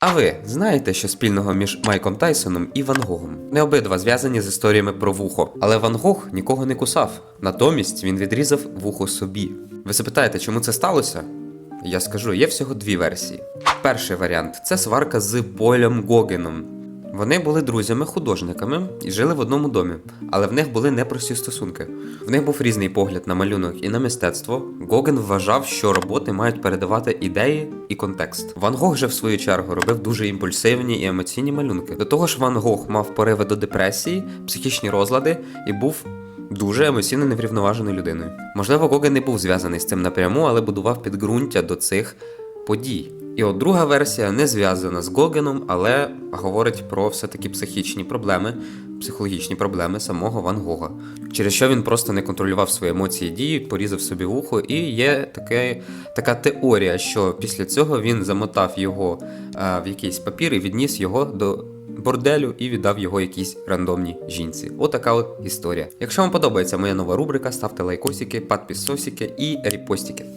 А ви знаєте, що спільного між Майком Тайсоном і Ван Гогом? Не обидва зв'язані з історіями про вухо, але Ван Гог нікого не кусав. Натомість він відрізав вухо собі. Ви запитаєте, чому це сталося? Я скажу, є всього дві версії. Перший варіант це сварка з Полем Гогеном. Вони були друзями-художниками і жили в одному домі, але в них були непрості стосунки. В них був різний погляд на малюнок і на мистецтво. Гоген вважав, що роботи мають передавати ідеї і контекст. Ван Гог же в свою чергу робив дуже імпульсивні і емоційні малюнки. До того ж, Ван Гог мав пориви до депресії, психічні розлади і був дуже емоційно неврівноваженою людиною. Можливо, Гоген не був зв'язаний з цим напряму, але будував підґрунтя до цих подій. І от друга версія не зв'язана з Гогеном, але говорить про все-таки психічні проблеми, психологічні проблеми самого Ван Гога, через що він просто не контролював свої емоції дії, порізав собі вухо, і є таке, така теорія, що після цього він замотав його а, в якийсь папір і відніс його до борделю і віддав його якійсь рандомній жінці. Отака от історія. Якщо вам подобається моя нова рубрика, ставте лайкосики, підписосики і репостики.